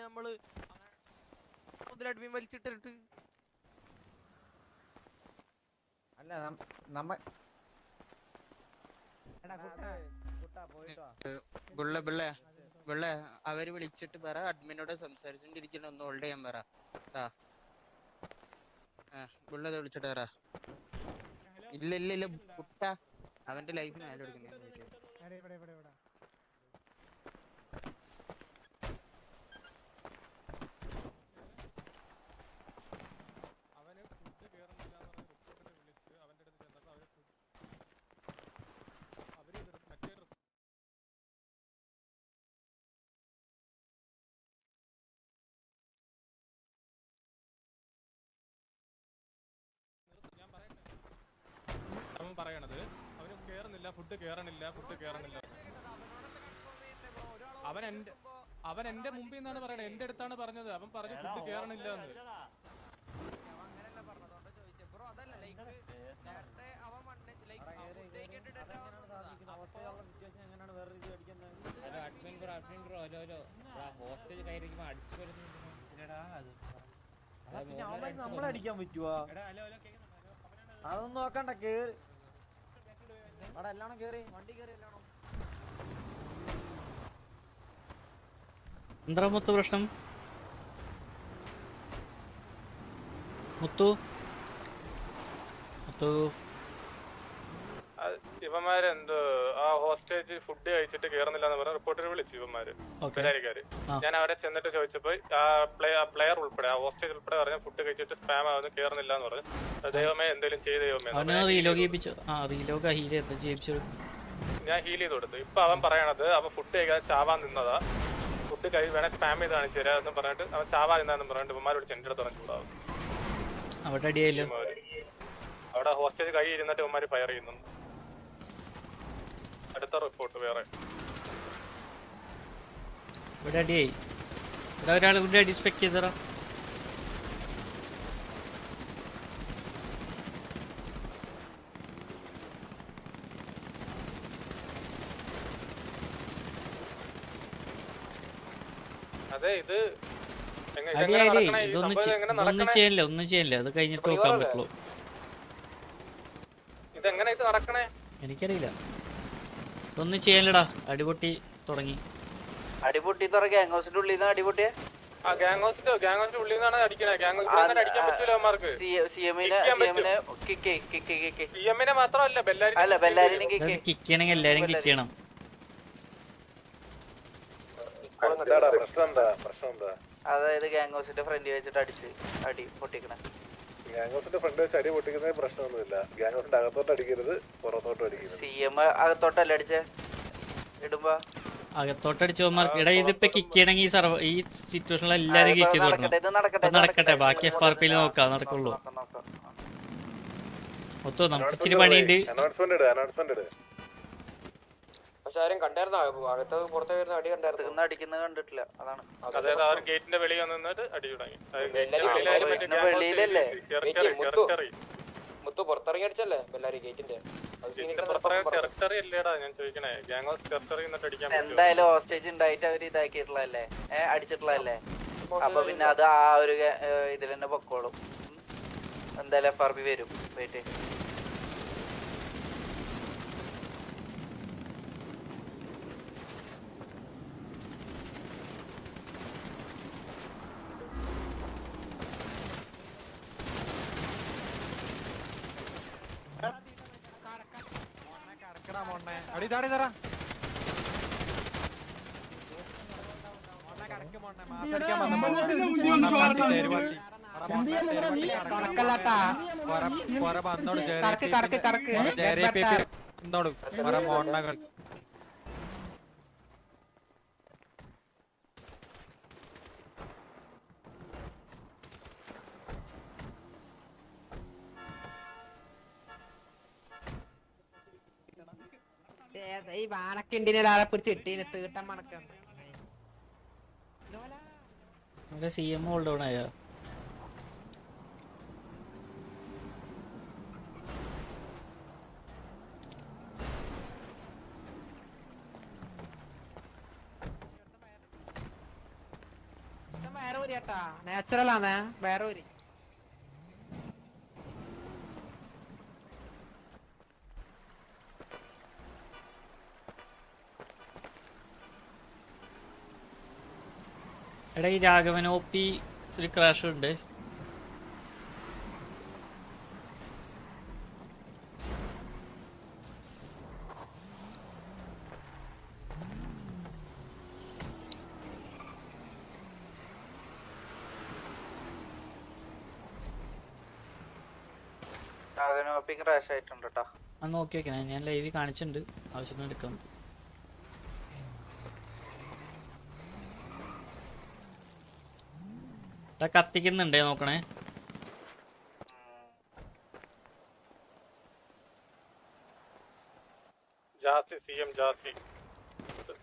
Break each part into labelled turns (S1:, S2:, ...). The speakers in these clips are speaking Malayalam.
S1: പിന്നെ നമ്മൾ അഡ്മിൻ വലിച്ചിട്ടിട്ട്
S2: അല്ല നമ്മ
S3: ബുള്ള ബുള്ള ബുള്ള അവർ വിളിച്ചിട്ട് പറ അഡ്മിനോട് സംസാരിച്ചോണ്ടിരിക്കണ ഒന്ന് ഹോൾഡ് ചെയ്യാൻ പറ. ആ ബുള്ളത് വിളിച്ചിട്ട് പറ. ഇല്ല ഇല്ല ഇല്ല കുട്ട. അവന്റെ ലൈഫിന് ആരും എടുക്കുന്നത്
S4: അവന് ഫുഡ് കേറുന്നില്ല എന്ന് പറഞ്ഞ് റിപ്പോർട്ടിനെ വിളിച്ച് അവന്റെ അടുത്ത് ചെന്നപ്പോ അവർ food- അവർ ഇത് മറ്റേ report- നിർത്ത്, ഞാൻ പറയട്ടെ. അവൻ പറയണത് അവന് കേറുന്നില്ല ഫുഡ് കേറണില്ല ഫുഡ് കേറണില്ല. അവൻ എന്റെ അവൻ എന്റെ മുമ്പിൽ നിന്നാണ് പറയണത് എന്റെ അടുത്താണ് പറഞ്ഞത്. അവൻ പറഞ്ഞു ഫുഡ് കേറണില്ല എന്ന്.
S1: ബ്രോ അതല്ല ലൈക്ക് നേരത്തെ അവൻ വണ്ടി ലൈക്ക്
S2: എങ്ങനെയാണ് വേറെ രീതി അടിക്കുന്നത്
S5: hello admin bro admin bro hello hello അടിച്ചു
S2: പറ്റുവാ അതൊന്നും നോക്കണ്ട കേറി. കേറി? വണ്ടി കേറി
S6: എന്താ മുത്തു പ്രശ്നം? മുത്തു? മുത്തു?
S4: ഇവന്മാരെന്തോ ആ ഹോസ്റ്റേജ് ഫുഡ് കഴിച്ചിട്ട് കേറുന്നില്ല എന്ന് പറഞ്ഞ റിപ്പോർട്ടർ വിളിച്ചു ഇവന്മാര്
S6: ഓക്കെ.
S4: ബെല്ലാരിക്കാര് ഞാൻ അവിടെ ചെന്നിട്ട് ചോദിച്ചപ്പോ ആ പ്ലെയർ ഉൾപ്പെടെ ആ ഹോസ്റ്റേജ് ഉൾപ്പെടെ പറഞ്ഞ ഫുഡ് കഴിച്ചിട്ട് സ്പാം ആവുന്ന കേറുന്നില്ല എന്ന് പറഞ്ഞു ദൈവമേ എന്തെങ്കിലും ചെയ്ത് ദൈവമേ ഞാൻ ഹീൽ ചെയ്ത്. കൊടുത്തു. ഇപ്പൊ അവൻ പറയണത് അവൻ ഫുഡ് കഴിക്കാതെ ചാവാൻ നിന്നതാ. ഫുഡ് കഴി വേണേ സ്പാം ചെയ്ത് കാണിച്ചു തരാ എന്ന് പറഞ്ഞിട്ട് അവൻ ചാവാൻ നിന്നാന്ന് പറഞ്ഞിട്ട് ഇവന്മാർ വിളിച്ച് എന്റെ അടുത്ത് ചൂടാവും
S6: അവിടെ.
S4: അവിടെ ഹോസ്റ്റേജ് കൈ ഇരുന്നിട്ട് ഇവന്മാര് ഫയർ ചെയ്യുന്നുണ്ട് അടുത്ത റിപ്പോർട്ട് വേറെ.
S6: ഇവിടെ അടിയായി ഇവിടെ ഒരാൾ ഇവിടെ അടി സ്പെക്ട്
S4: അതെ ഇത്
S6: അടി അടി ഇതൊന്നും? ചെയ്യല്ല ഒന്നും ചെയ്യല്ല. അത് കഴിഞ്ഞിട്ട് നോക്കാൻ പറ്റുള്ളൂ
S4: ഇതെങ്ങനെ ഇത് നടക്കണേ?
S6: എനിക്കറിയില്ല. ഒന്നും ചെയ്യാനില്ലടാ അടിപൊട്ടി തുടങ്ങി.
S7: അടിപൊട്ടി തുറ ഗ്യാങ് ഉള്ളിൽ നിന്ന് അടിപൊട്ടിയെ?
S4: ഹൗസിന്റെ ഉള്ളിൽ
S7: സി എമ്മിനെ
S4: കിക്ക്
S6: ചെയ്യണമെങ്കിൽ എല്ലാരും ചെയ്യണം.
S7: അതായത് ഗ്യാങ് ഹൗസിന്റെ ഫ്രണ്ട് വെച്ചിട്ട് അടിച്ച് അടി പൊട്ടിക്കണ.
S4: ഗ്യാങ് ഹൗസിന്റെ ഫ്രണ്ട് വെച്ച് അടി പൊട്ടിക്കുന്നതിന് പ്രശ്നമൊന്നുമില്ല. ഗ്യാങ്സിന്റെ അകത്തോട്ട് അടിക്കരുത് പുറത്തോട്ട് അടിക്കരുത്.
S7: സി എം അകത്തോട്ടല്ലേ അടിച്ചേ? ഇടുമ്പോ.
S6: ഇതിപ്പോ കിക്ക് ചെയ്യണമെങ്കിൽ ഈ സർവ ഈ സിറ്റുവേഷനിൽ എല്ലാരും കിക്ക് ചെയ്ത്
S7: നടക്കട്ടെ
S6: കൊടുക്കണം
S7: ഇത് നടക്കട്ടെ
S6: ബാക്കി എഫ് ആർ പിയിൽ നോക്കാം നടക്കുള്ളൂ. ഒത്തോ നമുക്ക് ഇച്ചിരി പണിയുണ്ട്.
S4: അനൗൺസ്മെന്റ് ഇട് അനൗൺസ്മെന്റ് ഇട്.
S5: പക്ഷെ ആരും കണ്ടായിരുന്നോ? അകത്ത് പുറത്തെ വരുന്ന അടി കണ്ടായിരുന്നു?
S7: അകത്തുനിന്ന് അടിക്കുന്നത് കണ്ടിട്ടില്ല. അതാണ്.
S4: അതായത് ആ ഗേറ്റിന്റെ അടി തുടങ്ങി.
S7: വെളിയിലല്ലേ?
S5: മുത്തു. പുറത്തിറങ്ങി അടിച്ചല്ലേ ബെല്ലാരി ഗേറ്റിന്റെ?
S7: എന്തായാലും ഹോസ്റ്റേജ് ഉണ്ടായിട്ട് അവർ ഇതാക്കിയിട്ടുള്ളതല്ലേ? ഏഹ് അടിച്ചിട്ടുള്ളതല്ലേ? അപ്പൊ പിന്നെ അത് ആ ഒരു ഇതിൽ തന്നെ പൊക്കോളും. എന്തായാലും എഫ് ആർ പി വരും. വെയിറ്റ്
S2: അടി താടി തറ കടക്ക് മോണ്ണെ മാസടിക്കാൻ
S8: ഈ വാണക്കിണ്ടിന് ഒരാളെ പിടിച്ച് ഇട്ടീന് തീട്ടം മണക്കം
S6: സി എം ഹോൾഡ് ഡൗൺ ആയോ?
S8: വേറെ ഒരു
S6: എടാ ഈ രാഘവൻ ഒ പി ഒരു ക്രാഷ് ഉണ്ട്.
S7: ക്രാഷ് ആയിട്ടുണ്ട് കേട്ടോ
S6: ആ നോക്കി വെക്കണേ. ഞാൻ ലൈവ് കാണിച്ചിട്ടുണ്ട്. ആവശ്യത്തിന് എടുക്കാം നമുക്ക് എടാ കത്തിക്കുന്നുണ്ടേ നോക്കണേ.
S4: Jassi C M Jassi.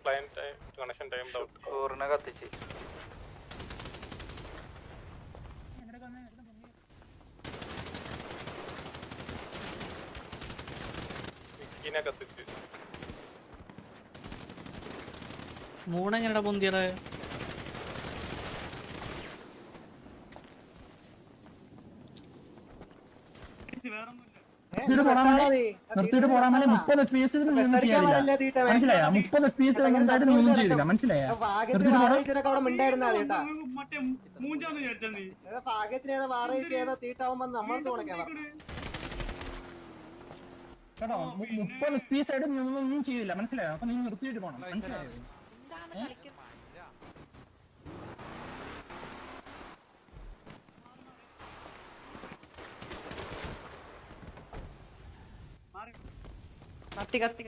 S4: Client connection time
S7: കത്തിച്ച്.
S4: കത്തിച്ച്.
S6: മൂണെങ്ങനെടാ പൊന്തിയറ
S9: നിർത്തിയിട്ട് പോടാൻ വേണ്ടി മുപ്പത് പീസ് മനസ്സിലായ? മുപ്പത് പീസ് ഒന്നും ചെയ്തില്ല. മനസ്സിലായ? കേട്ടോ. മു- മുപ്പത് പീസ് ആയിട്ട് നീ ഒന്നും ചെയ്യില്ല ചെയ്തില്ല. മനസ്സിലായോ? അപ്പൊ നീ നിർത്തിയിട്ട് പോണം. മനസ്സിലായോ?
S8: കത്തി കത്തി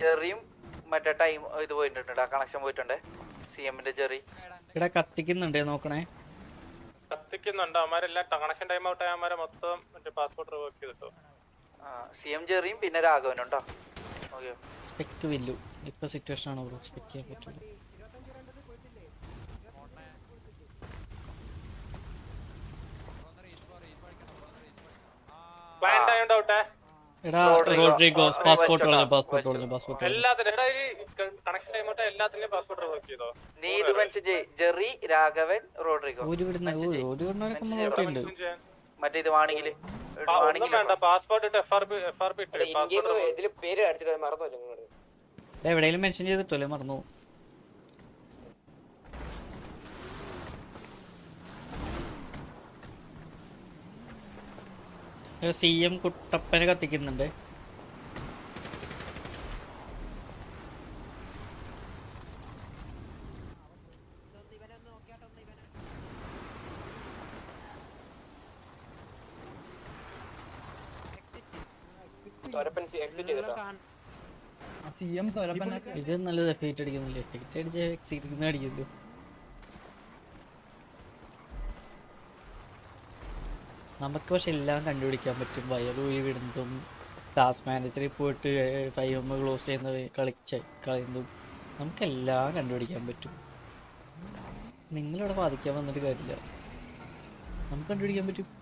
S7: ചെറിയും മറ്റേ ടൈം ഇത് പോയിട്ടുണ്ട് കണക്ഷൻ പോയിട്ടുണ്ട്. സി എമ്മിന്റെ ചെറി
S6: ഇവിടെ കത്തിക്കുന്നുണ്ട് നോക്കണേ.
S4: കത്തിക്കുന്നുണ്ട്. അവന്മാരെല്ലാം കണക്ഷൻ ടൈം ഔട്ട് ആയ മൊത്തം മറ്റേ പാസ്പോർട്ട് റിവോക്ക് ചെയ്തിട്ടോ.
S7: സി എം ചെറിയും പിന്നെ
S6: സ്പെക്ക് വില്ലു ഇപ്പൊ സിറ്റുവേഷൻ ആണ് ബ്രോ സ്പെക്ക് ചെയ്യാൻ എടാ
S7: റോഡ്രിഗോ.
S6: പാസ്പോർട്ട് പാസ്പോർട്ട് പാസ്പോർട്ട്
S7: നീ ഇത് ജെറി രാഘവൻ റോഡ്രിഗോ
S6: ഒരു വിടുന്ന ഒരു വിടുന്നവരൊക്കെ
S7: മറ്റേ ഇത്
S6: എവിടെയെങ്കിലും മെൻഷൻ ചെയ്തിട്ടല്ലേ മറന്നു. സി എം കുട്ടപ്പനെ കത്തിക്കുന്നുണ്ട്
S5: തൊരപ്പൻ എക്സിറ്റ് ചെയ്തിട്ടോ
S9: സി എം തൊരപ്പനൊക്കെ
S6: ഇത് നല്ല എഫക്റ്റ് അടിക്കുന്നില്ല? എഫക്റ്റ് അടിച്ച് എക്സിറ്റ് അടിക്കുന്നു നമുക്ക് പക്ഷെ എല്ലാം കണ്ടുപിടിക്കാൻ പറ്റും. വയറൂരി വിടുന്നതും ടാസ്ക് മാനേജറിൽ പോയിട്ട് ഫൈവ് എം ക്ലോസ് ചെയ്യുന്നത് കളിച്ച് കളയുന്നതും നമുക്കെല്ലാം കണ്ടുപിടിക്കാൻ പറ്റും. നിങ്ങളിവിടെ ബാധിക്കാൻ വന്നിട്ട് കാര്യമില്ല. നമുക്ക് കണ്ടുപിടിക്കാൻ പറ്റും.